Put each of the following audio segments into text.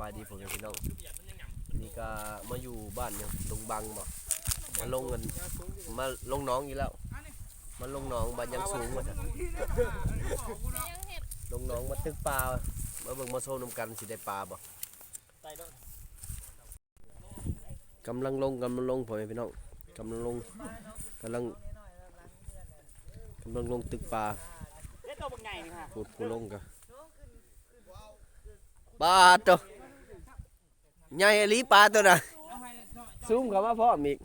บายดีผมพี่น้องนี่ก็มาอยู่บ้านเนี่ยลงบังบ่มาลงกันมาลงหน้องอีกแล้ว มาลงหน้องบ้านยังสูงมาจ้ะลงหน้องมาตึกปลามาเบิ่งมาโซนำกันสิได้ปลาบ่กำลังลงกำลังลงผมพี่น้องกำลังลงกำลังกำลังลงตึกปลาเล็ดตัวบักใหญ่นี่ค่ะพูดผู้ลงกะปลาตัว ใหญ่อลีปลาตัวน่ะซูมเข้ามาพร้อมอีก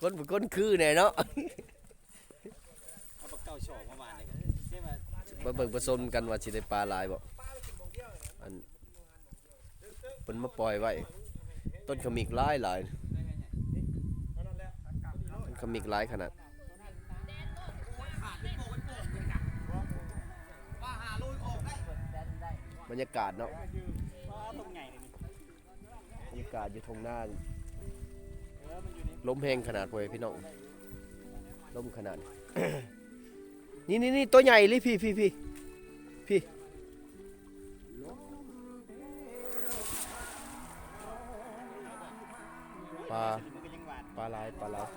คนเป็นคนคือแน่เนาะเอาบักเก่าโฉมประมาณนี้ก็ใช่ไหมมาเบิ่งผสมกันว่าสิได้ปลาหลายบ่อันเพิ่นมาปล่อยไว้ต้นขมิกหลายหลายต้นขมิกหลายขนาด บรรยากาศเนาะตัวใหญ่เลยนี่บรรยากาศอยู่ทงหน้าเออมันอยู่ในลมแห้งขนาดพวยพี่น้องลมขนาด นี่นี่นี่ตัวใหญ่เลยพี่พี่พี่พี่ปลามันก็ยังหวานปลาลายปลาลาย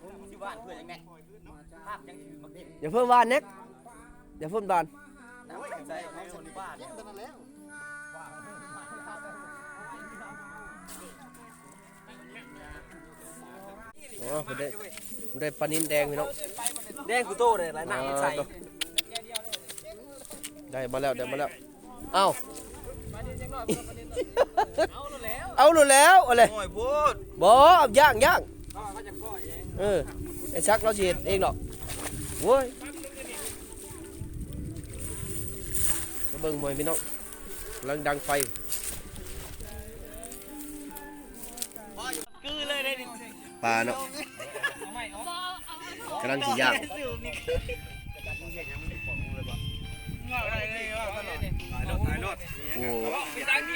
โอ้ยมันสิหวานเพื่อนยังไงภาพยังถือมาเก็บอย่าเพิ่มบาน น็กอย่าเพิ่มบานแต่ว่าใจเขาคนบ้านเนี่ยอ๋อผมได้ผมได้ปลานินแดงพี่น้องแดงกูโตเลยหลายหนักใส่ได้มาแล้วได้มาแล้วเอ้าเอาแล้วเอาหลุดแล้วอาเลยโอ้ยพูดบอย่างย่างเออไอ้ชักเราฉีดเองหรอกโว้ยมา เบิ่งมวยพี่น้องกำลังดังไฟกือเลยได้ดิปลาเนาะเอาไม่เอากำลังสีย่างเงาอะไรเลยว่าตลอดถ่ายรถถ่ายรถโอ้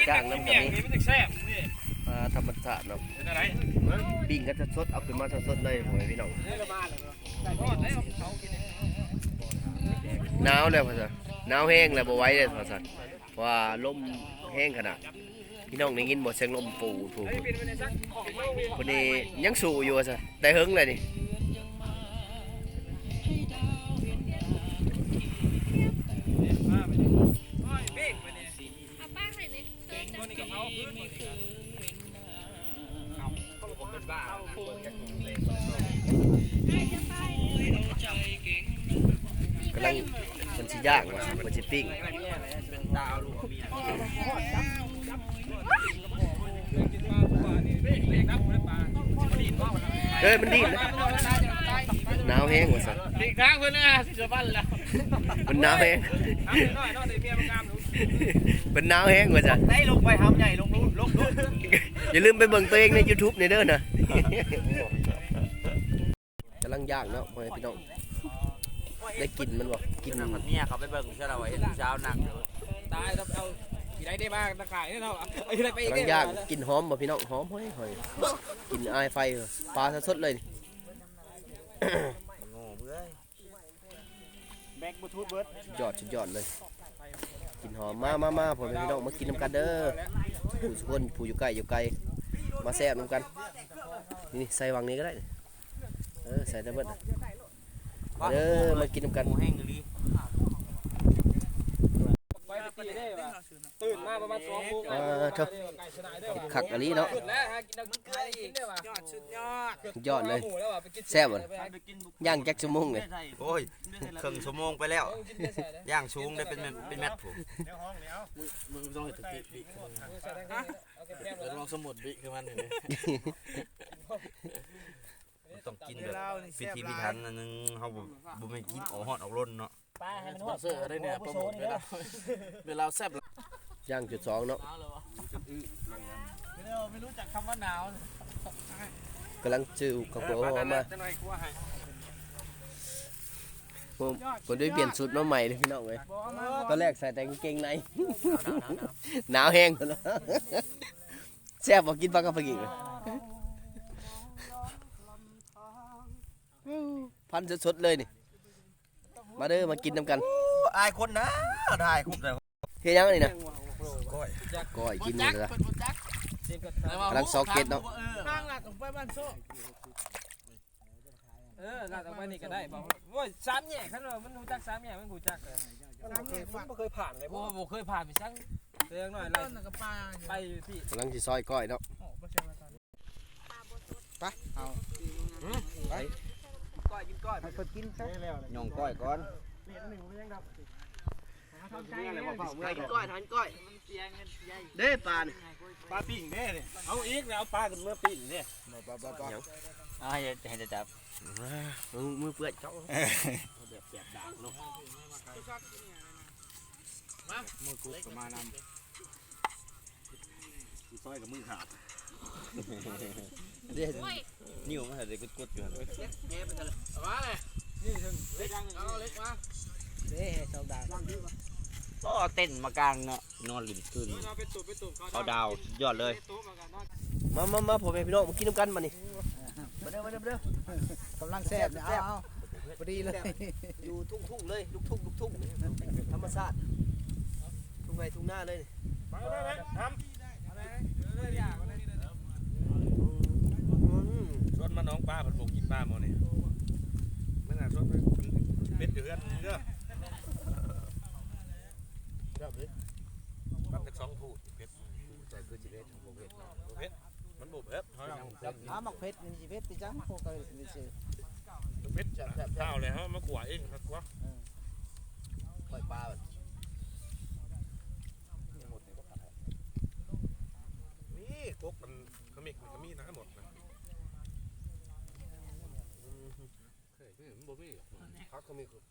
จ้างน้ำกับนี้มันจะแซ่บนี่ปลาธรรมชาติเนาะเป็นอะไรปิ้งก็จะสดเอาขึ้นมาสดๆเลยมวยพี่น้องเรื่องมาเลยใส่ทอดแล้วเขากินหนาวแล้วพ่อจ๊ะ หนาวแห้งแล้วบ่ไหว้เลยพ่อจ๊ะเพราะว่าลมแห้งขนาด พี่น้องได้ยินบ่เสียงลมปูปูไอ้เป็นวันนี้สักคนนี้ยังสู้อยู่ว่าซะได้หึงเลยนี่บ๊กไปเนี่ยเอา ย่างว่าซะมันสิปิ้งเป็นดาวลูกเมียเอ้ยมันดิ้นนะหนาวแห้งว่าซะปีกทางเพื่อนนะสิจะบ้านแล้วมันหนาวแห้งน้อยน้อยน้อยเมียมันงามมันหนาวแห้งว่าซะได้ลงไปทำใหญ่ลงลงลงอย่าลืมไปเบิ่งตัวเองใน YouTube ในเด้อนะกำลังย่างเนาะพ่อแม่พี่น้อง ได้กลินมันบ่กลินเมียเขาไปเบิ่งเชื่อเราไว้เช้าหนักตายต้องเอาที่ได้ได้บ้างตะข่ายนี่เนาะไอ้ไรไปกำลังย่างกลินหอมบ่พี่น้องหอมห้อยหอยกลินอายไฟเหรอปลาสดๆเลยนี่โง่เพื่อนแบกบลูทูธเบิร์ดสุดยอดสุดยอดเลยกลินหอมมามามาพ่อแม่พี่น้องมากินน้ำกันเด้อผู้สุคนผู้อยู่ใกล้อยู่ไกลมาแซ่บน้ำกันนี่ใส่วังนี้ก็ได้นี่เออใส่ได้เบิดน่ะ เด้อมากินน้ำกันแห้งเลยไปตีได้ป่ะตื่นมาประมาณสองโมงเออเถอะขักอันนี้เนาะสุดแล้วฮะกินน้ำมันไก่อีกได้ป่ะยอดสุดยอดสุดยอดเลยหมูแล้วป่ะไปกินแซ่บบ่ไปกินบุกย่างแจ็คชั่วโมงเลยโอ้ยครึ่งชั่วโมงไปแล้วกินได้ใส่ได้ย่างชูงได้เป็นเป็นแมตผมมึงต้องเห็นตะกี้บิใส่ได้โอเคแก้มเดี๋ยวแล้วลองสมุดบิคือมันนี่มัน ต้องกินแบบพิธีพิถันอันนึงเขาบ่บ่แม่นกินออกฮอดออกร่นเนาะป้าให้มันสปอนเซอร์ได้เนี่ยโปรโมทเวลาเวลาแซ่บย่างจุดสองเนาะไม่รู้จักคำว่าหนาวกำลังจืวกับหัวหอมมาจะหน่อยกลัวให้ผมผมได้เปลี่ยนชุดมาใหม่เลยพี่น้องเลยตอนแรกใส่แต่กางเกงในหนาวแห้งหมดแล้วแซ่บบอกกินปลากระเพกิงเลย พันสดๆเลยนี่ มาเด้อมากินน้ำกันอายคนนะแล้วถ่ายคุบแต่เฮ็ดยังนี่นะก้อยก้อยกินนี่เลยแต่ว่ากำลังซอกเก็ตเนาะทางลัดออกไปบ้านโซ่เออลาดออกไปนี่ก็ได้บอกโอ้ยสามแยกคันว่ามันรู้จักสามแยกมันรู้จักเลยทางแยกบ้านบ่เคยผ่านเลยบ่บ่เคยผ่านไปซั่งเรื่องหน่อยเลต้ยนน่ะกับปลาไปอยู่ที่กำลังสิซอยก้อยเนาะโอ้บ่ใช่ว่าตอนไปเอาก้อยกินก้อย ให้เพิ่นกินซะย่องก้อยก่อนทานก้อยทานก้อยเด้ปลานี่ปลาปิ้งแน่นี่เอาอีกแล้วเอาปลาขึ้นมาปิ้งนี่อ่าให้ให้จะจับมือมือเปื้อนเจ้ามือกุดมานำ ซอยกับมือขาดเด้โอ้ยนิ้วมันให้ได้กดๆอยู่หั่นมาเลยนี่ถึงเล็กเอาเล็กมาเด้ให้ชาวดาก็เต้นมากลางเนาะนอนหลินขึ้นเอาไปตุบไปตุบเขาดาวสุดยอดเลยตุบมากันเนาะมามามาผมพี่น้องมากินน้ำกันมานี่มาเด้อมาเด้อมาเด้อกำลังแซ่บเนี่ยเอาเอาพอดีเลยอยู่ทุ่งทุ่งๆเลยลูกทุ่งลูกทุ่งธรรมชาติทุ่งไงทุ่งหน้าเลยนี่ไปไปไปทำ ชวนมาน้องป้าผัดผงกินป้ามาเนี่ยไม่น่าชวนมันเป็ดเดือนเด้อปั๊บจากสองพูดเป็ดแต่คือจีเวสของผมเวสเป็ดมันบุบเอ๊บเท่านั้นหาหมักเผ็ดนี่สิเผ็ดติจังพวกก็สิซื้อเป็ดข้าวเลยฮะมากวาเองครับวะปล่อยปลาแบบ นี่กกมันขมิกมันขมีนะหมดนะพักก็มีคือ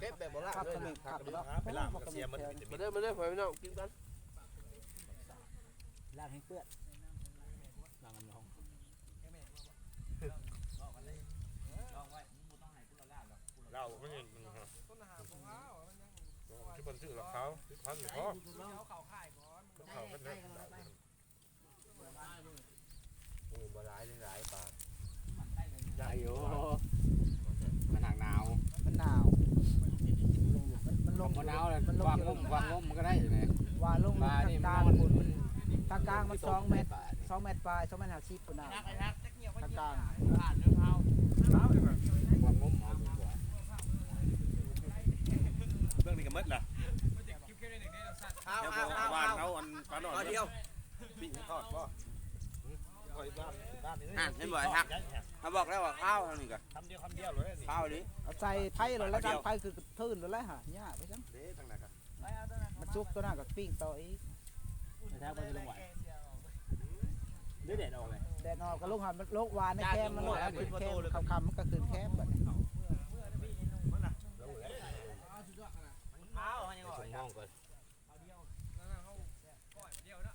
เก็บแบบโบราณครับเลยก็มีนะครับครับไปล่ามกระเทียมมันวิตามิมานเด้อมาเด้อพี่น้องกินกันร้านให้เปื้อนเราไม่เห็นมันฮะที่คนชื่อหลักเขาที่พันหรือเขาเขากันได้ มือบ่ร้ายหลายปลาใหญ่โยมันหางหนาว มันหนาวมันมันลงมะนาวเลยมันลงวางอยู่งมวางงมมันก็ได้อยู่เนี่ยว่าลงปลาทางนี่กมัลางนคุณทางกลางมันสองเมตรสองเมตรปลายสองเมตรห้าสิบคุณน่ะทางกลางวางงมเอาดีกว่าเรื่องนี้ก็มัดล่ะเอาเดี๋ยวเอาเอาวานเอาเขาอันปลาหน่อยเอาเดียวปิ้งทอดป่ะค อยบ้านบ้านนี้อะเห็นบ่ไอ้ฮัก เขาบอกแล้วว่าข้าวเท่านี้ก็คำเดียวคำเดียวเลยนี่ข้าวนี้เอาใส่ไผ่เลยแล้วดังไผ่คือทื่นเลยแหละฮะยากไปจังเด้ทางไหนครับมันจุกตัวนั้นก็ปิ้งต่ออีกแท้ไปจะลงไหวได้เด็ดออกเลยแดดออกก็ลงหันมันโลกวานในแคมมันโลกอันขึ้นแคมคำๆมันก็ขึ้นแคมแบบนี้ส่งห้องก่อนยอดยอ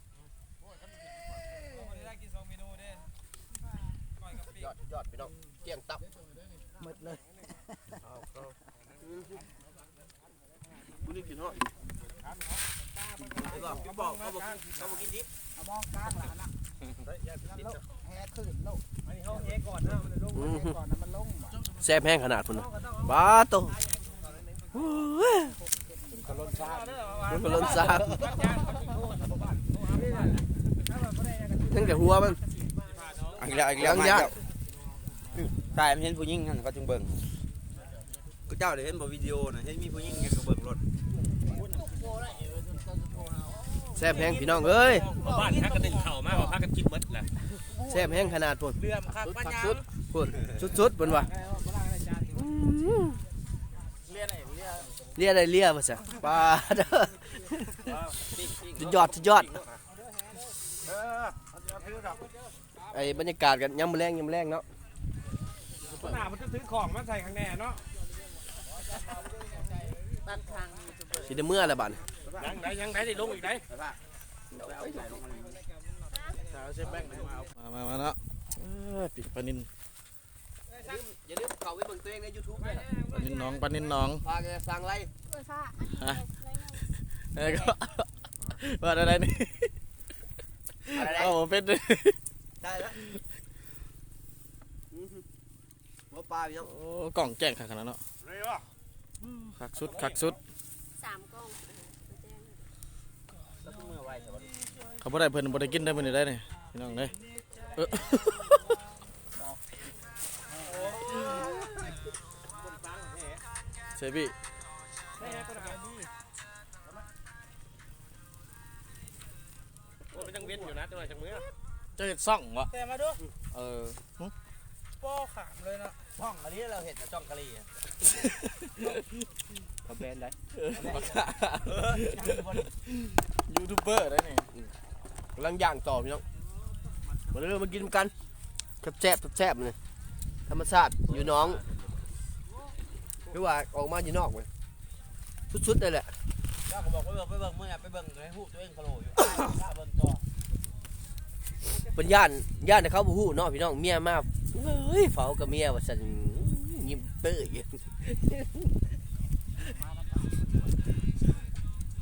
ด พี่น้องเกี่ยงตับหมดเลยเอาเอาบุนี่กินฮอดเขาบอกเขาบอกเขาบอกเขาบอกกินดิบเอามองกลางหลานนะเฮ้ยอย่านั่นติดโลกจ้ะแห่ขึ้นโลกอันนี้เขาเอะก่อนนะมันลงแห่ก่อนนะมันลงว่ะแซ่บแห้งขนาดพุ่นน่ะบ้าโตโอ้ยก็ล้นซ่ามันก็ล้นซากนั่นแต่หัวมันอันนี้แล้วอันนี้แล้ว ยังมายังแล้วใช่มันเห็นผู้หญิงนั่นเขาจึงเบิ่งก็เจ้าได้เห็นบ่วิดีโอน่ะเห็นมีผู้หญิงไงก็เบิ่งรถแซ่บแห้งพี่น้องเอ้ยบ้านพักกันหนึ่งเข่ามากกว่าพักกันกินมัดแหละแซ่บแห้งขนาดพุ่นเรือมคักปัญญาพุ่นสุดๆพุ่นว่ะเรียนไหนเรียนเลียได้เลียมาซะปลาเด้อสุดยอดสุดยอดเออเอาถือดอกไอ้บรรยากาศกันยำมแรงยำแรงเนาะปัญหามันจะ ซื้อของมาใส่ข้างแน่เนาะสิได้เมื่อละบัดนี้ยังได้ยังได้ได้ลงอีกได้มามามาเนาะปิดปลานินอย่าลืมเข้าไปเบิ่งตัวเองใน YouTube ด้วยนะปลานินน้องปลานินน้องพาแกสั่งไรเปิดฟ้าเอ้ยก็ว่าอะไรนี่อะไรเอาผมเป็นได้แล้วอื้อ หือหัวปลาพี่น้องโอ้กล่องแจ้งขนาดนั้นเนาะเลยวะคักสุดคักสุดสามกล้องแล้วเมื่อไหร่แต่ว่าเขาบ่ได้เพิ่นบ่ได้กินได้มื้อนี้ได้นี่พี่น้องเด้ยเออเซบี้โอ้ยมันจังเว้นอยู่นะจังหน่อยจังมือเจะเฮ็ดซ่องวะแต่มาดูเออ ป้อขามเลยนะช่องอันนี้เราเห็นแต่ช่องกะหรี่อะเขาแบนได้ยูทูบเบอร์ได้นี่กำลังย่างต่อพี่น้องมาเริ่มมากินกันแซ่บๆแซ่บๆเลยธรรมชาติอยู่หน้องคือว่าออกมาอยู่นอกเลยสุดๆเลยแหละเจ้าก็บอกไปเบิ่งไปเบิ่งเมื่อไปเบิ่งในหูตัวเองคาโลอยู่ถ้าเบิ่งต่อ เป็นย่านย่านแต่เขาบูฮู้เนาพี่น้องเมียมาเฮ้ยเฝ้ากับเมียว่าสันยิ้มเปื่อย